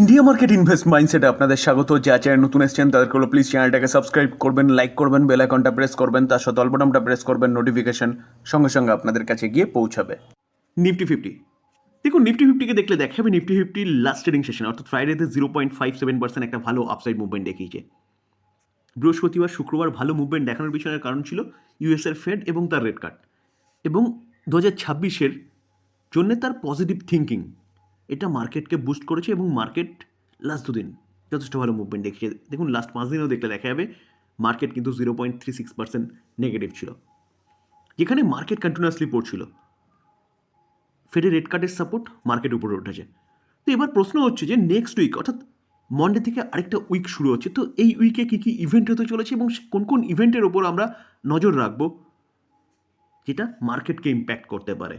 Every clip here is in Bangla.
ইন্ডিয়া মার্কেট ইনভেস্ট মাইন্ডসেটে আপনাদের স্বাগত। যা চ্যানেল নতুন এসেছেন, তাদেরকে প্লিজ চ্যানেলটাকে সাবস্ক্রাইব করবেন লাইক করবেন বেল আইকনটা প্রেস করবেন, তার সাথে অল্পটামটা প্রেস করবেন নোটিফিকেশন সঙ্গে সঙ্গে আপনাদের কাছে গিয়ে পৌঁছাবে। নিফটি ফিফটি দেখুন নিফটি ফিফটিকে দেখলে দেখাবে Nifty fifty last trading session অর্থাৎ ফ্রাইডেতে zero point five seven percent একটা ভালো আপসাইড মুভমেন্ট দেখিয়েছে। বৃহস্পতিবার, শুক্রবার ভালো মুভমেন্ট দেখানোর পিছনের কারণ ছিল ইউএসের ফেড এবং তার রেড কার্ড এবং দু হাজার ছাব্বিশের জন্য তার পজিটিভ থিঙ্কিং এটা মার্কেটকে বুস্ট করেছে এবং মার্কেট লাস্ট দুদিন যথেষ্ট ভালো মুভমেন্ট দেখিয়েছে দেখুন লাস্ট পাঁচ দিনেও দেখলে দেখা যাবে মার্কেট কিন্তু zero point three six percent negative ছিল। যেখানে মার্কেট কন্টিনিউয়াসলি পড়ছিল। ফেডের রেড কার্ডের সাপোর্ট মার্কেট উপরে উঠেছে। তো এবার প্রশ্ন হচ্ছে যে নেক্সট উইক অর্থাৎ মন্ডে থেকে আরেকটা উইক শুরু হচ্ছে, তো এই উইকে কী কী ইভেন্ট হতে চলেছে এবং কোন কোন ইভেন্টের ওপর আমরা নজর রাখব? যেটা মার্কেটকে ইম্প্যাক্ট করতে পারে।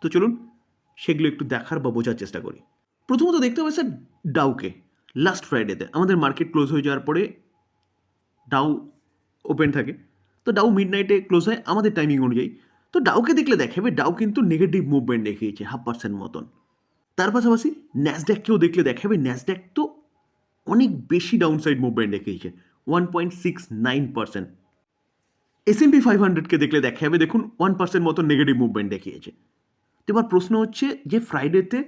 তো চলুন সেগুলো একটু দেখার বা বোঝার চেষ্টা করি। প্রথমত দেখতে হবে স্যার ডাউকে। লাস্ট ফ্রাইডেতে আমাদের মার্কেট ক্লোজ হয়ে যাওয়ার পরে ডাউ ওপেন থাকে। তো ডাউ মিড নাইটে ক্লোজ হয় আমাদের টাইমিং অনুযায়ী। তো ডাউকে দেখলে দেখাবে ডাউ কিন্তু নেগেটিভ মুভমেন্ট দেখিয়েছে হাফ পার্সেন্ট মতন। তার পাশাপাশি ন্যাসড্যাককেও দেখলে দেখাবে ন্যাসড্যাক তো অনেক বেশি ডাউনসাইড মুভমেন্ট দেখিয়েছে one point six nine percent S and P five হান্ড্রেডকে দেখলে দেখা যাবে দেখুন ওয়ান পার্সেন্ট মতো নেগেটিভ মুভমেন্ট দেখিয়েছে। তো এবার প্রশ্ন হচ্ছে যে ফ্রাইডেতে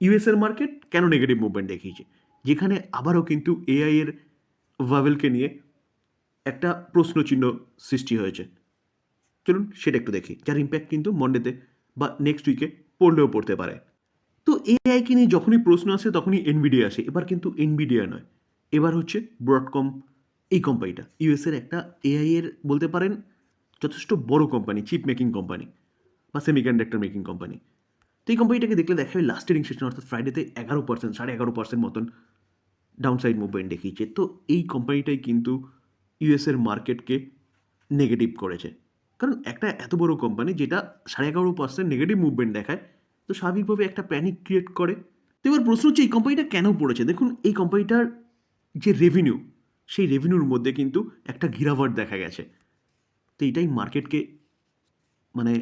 ইউএসের মার্কেট কেন নেগেটিভ মুভমেন্ট দেখিয়েছে? যেখানে আবারও কিন্তু এআই এর ভাভেলকে নিয়ে একটা প্রশ্নচিহ্ন সৃষ্টি হয়েছে। চলুন সেটা একটু দেখি, যার ইম্প্যাক্ট কিন্তু মন্ডেতে বা নেক্সট উইকে পড়লেও পড়তে পারে। তো এআইকে নিয়ে যখনই প্রশ্ন আসে, তখনই এনবিডিয়া আসে। এবার কিন্তু এনবিডিয়া নয়। এবার হচ্ছে ব্রডকম এই কোম্পানিটা ইউএসের একটা এআই এর বলতে পারেন যথেষ্ট বড় কোম্পানি চিপ মেকিং কোম্পানি বা সেমিকন্ডাক্টর মেকিং কোম্পানি তো এই কোম্পানিটাকে দেখলে দেখা যায় লাস্ট ট্রেডিং সেশন অর্থাৎ ফ্রাইডেতে এগারো পার্সেন্ট সাড়ে এগারো পার্সেন্ট মতন ডাউনসাইড মুভমেন্ট দেখিয়েছে। তো এই কোম্পানিটাই কিন্তু ইউএসের মার্কেটকে নেগেটিভ করেছে। কারণ একটা এত বড় কোম্পানি যেটা সাড়ে এগারো পার্সেন্ট নেগেটিভ মুভমেন্ট দেখায়, তো স্বাভাবিকভাবে একটা প্যানিক ক্রিয়েট করে। তো এবার প্রশ্ন হচ্ছে, এই কোম্পানিটা কেন পড়েছে? দেখুন, এই কোম্পানিটার যে রেভিনিউ সেই রেভিনিউর মধ্যে কিন্তু একটা ঘিরাভাট দেখা গেছে। তো এটাই মার্কেটকে মানে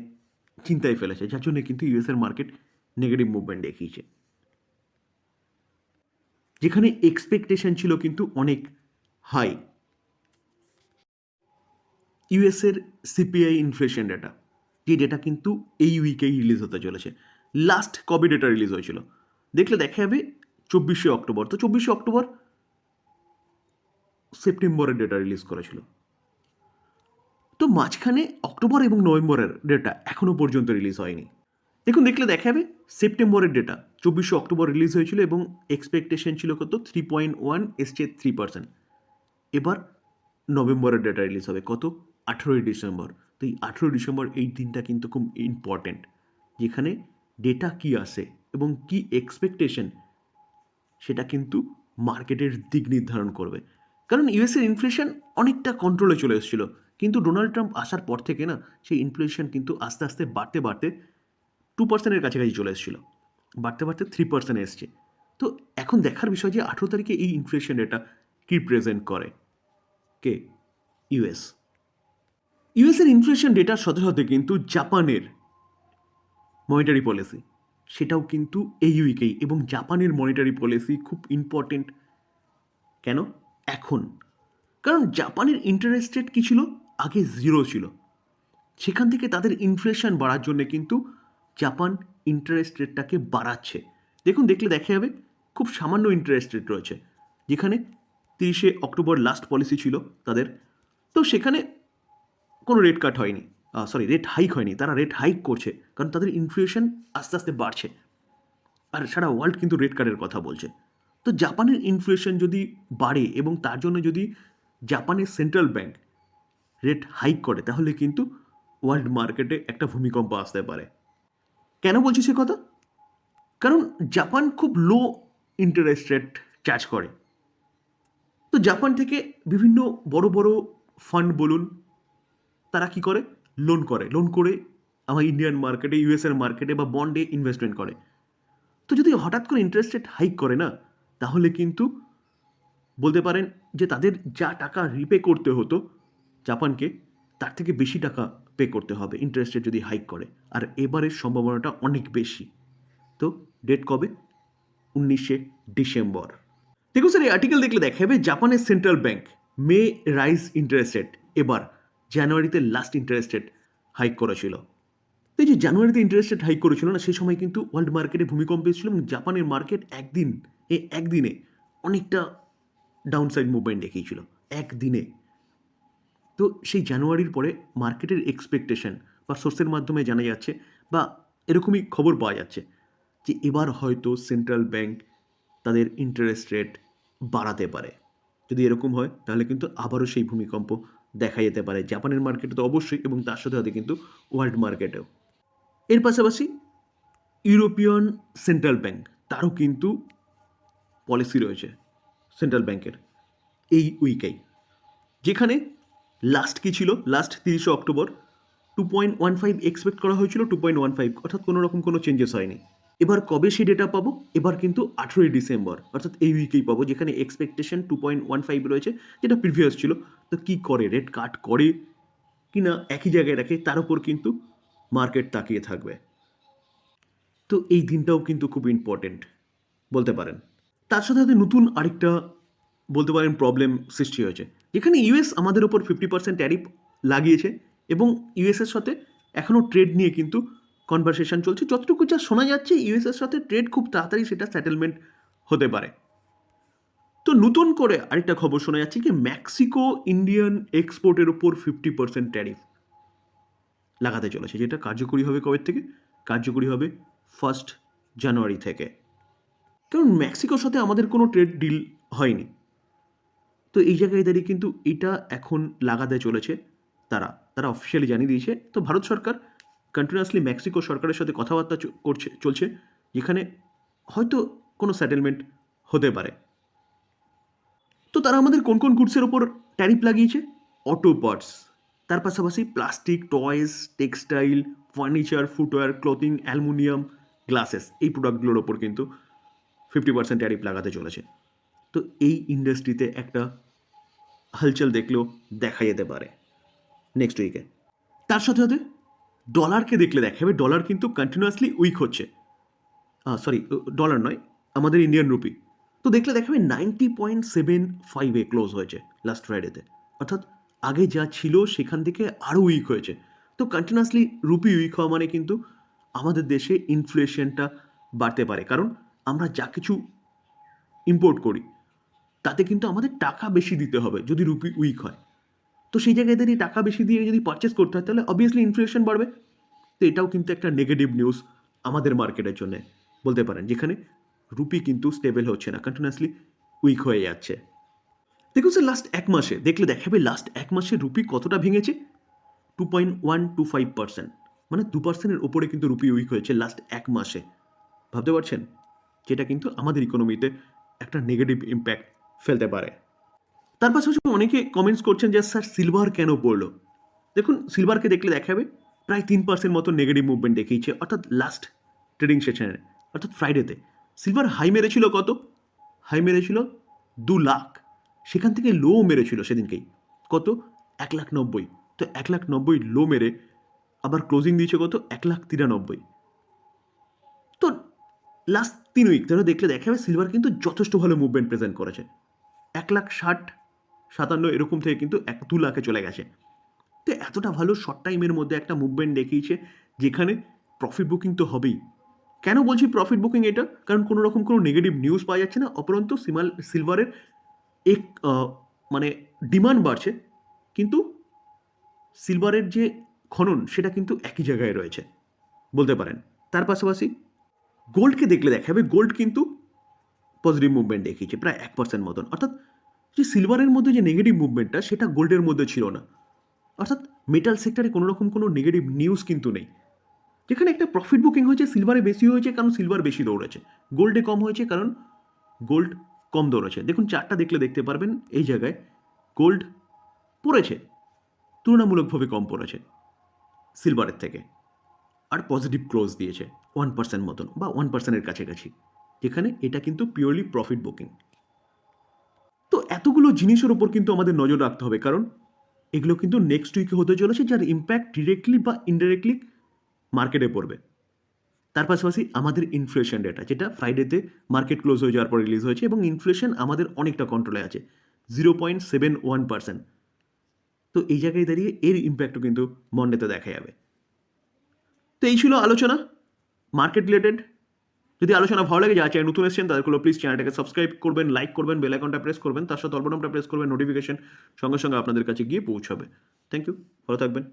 চিন্তায় ফেলেছে, যার জন্য কিন্তু ইউএসের মার্কেট নেগেটিভ মুভমেন্ট দেখিয়েছে। যেখানে এক্সপেকটেশন ছিল কিন্তু অনেক হাই ইউএসের সিপিআই ইনফ্লেশন ডেটা যে ডেটা কিন্তু এই উইকেই রিলিজ হতে চলেছে। লাস্ট কবে ডেটা রিলিজ হয়েছিল? দেখলে দেখা যাবে চব্বিশে অক্টোবর। তো চব্বিশে অক্টোবর সেপ্টেম্বরের ডেটা রিলিজ করেছিল। তো মাঝখানে অক্টোবর এবং নভেম্বরের ডেটা এখনও পর্যন্ত রিলিজ হয়নি। দেখুন, দেখলে দেখা যাবে সেপ্টেম্বরের ডেটা চব্বিশে অক্টোবর রিলিজ হয়েছিল এবং এক্সপেকটেশন ছিল কত? থ্রি পয়েন্ট ওয়ান এসছে থ্রি পার্সেন্ট এবার নভেম্বরের ডেটা রিলিজ হবে কত? আঠেরোই ডিসেম্বর। তো এই আঠেরোই ডিসেম্বর এই দিনটা কিন্তু খুব ইম্পর্ট্যান্ট যেখানে ডেটা কি আসে এবং কি এক্সপেকটেশন সেটা কিন্তু মার্কেটের দিক নির্ধারণ করবে। কারণ ইউএসের ইনফ্লেশন অনেকটা কন্ট্রোলে চলে এসেছিল। কিন্তু ডোনাল্ড ট্রাম্প আসার পর থেকে না, সেই ইনফ্লেশন কিন্তু আস্তে আস্তে বাড়তে বাড়তে টু পার্সেন্টের কাছাকাছি চলে এসেছিল। বাড়তে বাড়তে থ্রি পার্সেন্ট এসছে। তো এখন দেখার বিষয় যে আঠেরো তারিখে এই ইনফ্লেশন রেটটা কী প্রেজেন্ট করে? কে? ইউএস ইউএসের ইনফ্লেশন ডেটার সাথে সাথে কিন্তু জাপানের মনিটারি পলিসি সেটাও কিন্তু এই উইকেই এবং জাপানের মনিটারি পলিসি খুব ইম্পর্টেন্ট কেন? এখন। কারণ জাপানের ইন্টারেস্ট রেট কী ছিল? আগে জিরো ছিল। সেখান থেকে তাদের ইনফ্লেশন বাড়ার জন্য কিন্তু জাপান ইন্টারেস্ট রেটটাকে বাড়াচ্ছে। দেখুন, দেখলে দেখা যাবে খুব সামান্য ইন্টারেস্ট রেট রয়েছে। যেখানে তিরিশে অক্টোবর লাস্ট পলিসি ছিল তাদের। তো সেখানে কোনো রেট কাট হয়নি। সরি রেট হাইক হয়নি। তারা রেট হাইক করছে কারণ তাদের ইনফ্লেশন আস্তে আস্তে বাড়ছে। আর সারা ওয়ার্ল্ড কিন্তু রেট কার্ডের কথা বলছে। তো জাপানের ইনফ্লেশন যদি বাড়ে এবং তার জন্য যদি জাপানের সেন্ট্রাল ব্যাংক রেট হাইক করে, তাহলে কিন্তু ওয়ার্ল্ড মার্কেটে একটা ভূমিকম্প আসতে পারে। কেন বলছি সে কথা? কারণ জাপান খুব লো ইন্টারেস্ট রেট চার্জ করে। তো জাপান থেকে বিভিন্ন বড় বড় ফান্ড বলুন, তারা কি করে? লোন করে। লোন করে আমার ইন্ডিয়ান মার্কেটে ইউএসএর মার্কেটে বা বন্ডে ইনভেস্টমেন্ট করে। তো যদি হঠাৎ করে ইন্টারেস্ট রেট হাইক করে না, তাহলে কিন্তু বলতে পারেন যে তাদের যা টাকা রিপে করতে হতো জাপানকে তার থেকে বেশি টাকা পে করতে হবে ইন্টারেস্ট রেট যদি হাইক করে। আর এবারের সম্ভাবনাটা অনেক বেশি। তো ডেট কবে? উনিশে ডিসেম্বর। দেখুন স্যার এই আর্টিকেল দেখলে দেখা যাবে জাপানের central bank may raise interest rate এবার জানুয়ারিতে লাস্ট ইন্টারেস্ট রেট হাইক করেছিল। তো এই যে জানুয়ারিতে ইন্টারেস্ট রেট হাইক করেছিল না, সেই সময় কিন্তু ওয়ার্ল্ড মার্কেটে ভূমিকম্প এসেছিল এবং জাপানের মার্কেট একদিন, এই একদিনে অনেকটা ডাউনসাইড মুভমেন্ট দেখিয়েছিল। একদিনে। তো সেই জানুয়ারির পরে মার্কেটের এক্সপেকটেশন বা সোর্সের মাধ্যমে জানা যাচ্ছে বা এরকমই খবর পাওয়া যাচ্ছে যে এবার হয়তো সেন্ট্রাল ব্যাংক তাদের ইন্টারেস্ট রেট বাড়াতে পারে। যদি এরকম হয়, তাহলে কিন্তু আবারও সেই ভূমিকম্প দেখা যেতে পারে। জাপানের মার্কেটে তো অবশ্যই এবং তার সাথে সাথে কিন্তু ওয়ার্ল্ড মার্কেটেও এর পাশাপাশি ইউরোপিয়ান সেন্ট্রাল ব্যাংক তারও কিন্তু পলিসি রয়েছে সেন্ট্রাল ব্যাংকের এই উইকেই যেখানে লাস্ট কি ছিল? লাস্ট তিরিশে October. Two point one five expect করা হয়েছিল টু পয়েন্ট ওয়ান ফাইভ অর্থাৎ কোনো রকম কোনো চেঞ্জেস হয়নি। এবার কবে সেই ডেটা পাবো? এবার কিন্তু আঠেরোই ডিসেম্বর। অর্থাৎ এই উইকেই পাবো, যেখানে expectation two point one five রয়েছে, যেটা প্রিভিয়াস ছিল। তো কী করে? রেট কাট করে কি না একই জায়গায় রাখে, তার উপর কিন্তু মার্কেট তাকিয়ে থাকবে। তো এই দিনটাও কিন্তু খুব ইম্পর্টেন্ট বলতে পারেন। তার সাথে সাথে নতুন আরেকটা বলতে পারেন প্রবলেম সৃষ্টি হয়েছে। যেখানে ইউএস আমাদের ওপর ফিফটি পার্সেন্ট ট্যারিফ লাগিয়েছে এবং ইউএসের সাথে এখনও ট্রেড নিয়ে কিন্তু কনভারসেশন চলছে। যতটুকু যা শোনা যাচ্ছে ইউএসের সাথে ট্রেড খুব তাড়াতাড়ি সেটা সেটেলমেন্ট হতে পারে। তো নতুন করে আরেকটা খবর শোনা যাচ্ছে যে মেক্সিকো ইন্ডিয়ান এক্সপোর্টের ওপর ফিফটি পার্সেন্ট ট্যারিফ লাগাতে চলেছে, যেটা কার্যকরী হবে কবে থেকে? কার্যকরী হবে ফার্স্ট জানুয়ারি থেকে। কারণ মেক্সিকোর সাথে আমাদের কোনো ট্রেড ডিল হয়নি। তো এই জায়গায় দাঁড়িয়ে কিন্তু এটা এখন লাগাতে চলেছে তারা তারা অফিসিয়ালি জানিয়ে দিয়েছে। তো ভারত সরকার কন্টিনিউয়াসলি মেক্সিকো সরকারের সাথে কথাবার্তা করছে, চলছে, যেখানে হয়তো কোনো সেটেলমেন্ট হতে পারে। তো তারা আমাদের কোন কোন গুডসের ওপর ট্যারিফ লাগিয়েছে? অটো পার্টস তার পাশাপাশি plastic toys textile furniture footwear clothing aluminium glasses এই প্রোডাক্টগুলোর ওপর কিন্তু ফিফটি পার্সেন্ট ট্যারিফ লাগাতে চলেছে। তো এই ইন্ডাস্ট্রিতে একটা হালচাল দেখলেও দেখা যেতে পারে। নেক্সট উইকে তার সাথে সাথে ডলারকে দেখলে দেখা যাবে ডলার কিন্তু কন্টিনিউয়াসলি উইক হচ্ছে। সরি ডলার নয়, আমাদের ইন্ডিয়ান রুপি তো দেখলে দেখাবে নাইনটি পয়েন্ট সেভেন ফাইভে ক্লোজ হয়েছে লাস্ট ফ্রাইডেতে অর্থাৎ আগে যা ছিল সেখান থেকে আরও উইক হয়েছে। তো কন্টিনিউয়াসলি রুপি উইক হওয়া মানে কিন্তু আমাদের দেশে ইনফ্লেশনটা বাড়তে পারে। কারণ আমরা যা কিছু ইম্পোর্ট করি তাতে কিন্তু আমাদের টাকা বেশি দিতে হবে যদি রুপি উইক হয়। তো সেই জায়গায় দাঁড়িয়ে টাকা বেশি দিয়ে যদি পারচেস করতে হয়, তাহলে অবভিয়াসলি ইনফ্লেশন বাড়বে। তো এটাও কিন্তু একটা নেগেটিভ নিউজ আমাদের মার্কেটের জন্য। বলতে পারেন, যেখানে রুপি কিন্তু স্টেবল হচ্ছে না কন্টিনিউয়াসলি উইক হয়ে যাচ্ছে। দেখুন স্যার লাস্ট এক মাসে, দেখলে দেখাবে লাস্ট এক মাসে রুপি কতটা ভেঙেছে? Two point one two five percent মানে দু পার্সেন্টের ওপরে কিন্তু রুপি উইক হয়েছে লাস্ট এক মাসে। ভাবতে পারছেন? যেটা কিন্তু আমাদের ইকোনমিতে একটা নেগেটিভ ইম্প্যাক্ট ফেলতে পারে। তার পাশাপাশি অনেকে কমেন্টস করছেন যে, স্যার সিলভার কেন পড়ল? দেখুন সিলভারকে দেখলে দেখাবে, প্রায় তিন পার্সেন্ট মতো নেগেটিভ মুভমেন্ট দেখিয়েছে, অর্থাৎ লাস্ট ট্রেডিং সেশনে অর্থাৎ ফ্রাইডেতে সিলভার হাই মেরেছিল কত? হাই মেরেছিল দু লাখ। সেখান থেকে লো মেরেছিল সেদিনকেই। কত? এক লাখ নব্বই। তো এক লাখ নব্বই লো মেরে আবার ক্লোজিং দিয়েছে কত? এক লাখ তিরানব্বই। তো লাস্ট তিন উইক ধরে দেখলে দেখা যাবে সিলভার কিন্তু যথেষ্ট ভালো মুভমেন্ট প্রেজেন্ট করেছে। এক লাখ ষাট সাতান্ন এরকম থেকে কিন্তু এক দু লাখে চলে গেছে। তো এতটা ভালো শর্ট টাইমের মধ্যে একটা মুভমেন্ট দেখিয়েছে যেখানে প্রফিট বুকিং তো হবেই। কেন বলছি প্রফিট বুকিং এটা? কারণ কোনো রকম কোনো নেগেটিভ নিউজ পাওয়া যাচ্ছে না, অপরন্তু সিমাল সিলভারের এক মানে ডিমান্ড বাড়ছে, কিন্তু সিলভারের যে খনন সেটা কিন্তু একই জায়গায় রয়েছে, বলতে পারেন। তার পাশাপাশি গোল্ডকে দেখলে দেখা যাবে গোল্ড কিন্তু পজিটিভ মুভমেন্ট দেখিয়েছে, প্রায় এক পার্সেন্ট মতন। অর্থাৎ যে সিলভারের মধ্যে যে নেগেটিভ মুভমেন্টটা সেটা গোল্ডের মধ্যে ছিল না। অর্থাৎ মেটাল সেক্টরে কোনো রকম কোনো নেগেটিভ নিউজ কিন্তু নেই। যেখানে একটা প্রফিট বুকিং হয়েছে সিলভারে বেশি হয়েছে কারণ সিলভার বেশি দৌড়েছে গোল্ডে কম হয়েছে কারণ গোল্ড কম দৌড়েছে দেখুন চারটা দেখলে দেখতে পারবেন, এই জায়গায় গোল্ড পড়েছে, তুলনামূলকভাবে কম পড়েছে সিলভারের থেকে। আর পজিটিভ ক্লোজ দিয়েছে ওয়ান পার্সেন্ট মতন বা ওয়ান পার্সেন্টের কাছাকাছি। যেখানে এটা কিন্তু পিওরলি প্রফিট বুকিং এতগুলো জিনিসের ওপর কিন্তু আমাদের নজর রাখতে হবে। কারণ এগুলো কিন্তু নেক্সট উইকে হতে চলেছে, যার ইম্প্যাক্ট ডিরেক্টলি বা ইনডাইরেক্টলি মার্কেটে পড়বে। তার পাশাপাশি আমাদের ইনফ্লেশন ডেটা যেটা ফ্রাইডেতে মার্কেট ক্লোজ হয়ে যাওয়ার পর রিলিজ হয়েছে এবং ইনফ্লেশন আমাদের অনেকটা কন্ট্রোলে আছে zero point seven one percent তো এই জায়গায় দাঁড়িয়ে এর ইম্প্যাক্টও কিন্তু মন্ডেতে দেখা যাবে। তো এই ছিল আলোচনা মার্কেট রিলেটেড যদি আলোচনা ভালো লাগে যা চ্যানেল নতুন এসেছেন তাদেরগুলো প্লিজ চ্যানেলটাকে সাবস্ক্রাইব করবেন লাইক করবেন বেল আইকনটা প্রেস করবেন, তার সাথে অল্পনামটা প্রেস করবেন নোটিফিকেশন সঙ্গে সঙ্গে আপনাদের কাছে গিয়ে পৌঁছাবে। থ্যাংক ইউ ভালো থাকবেন।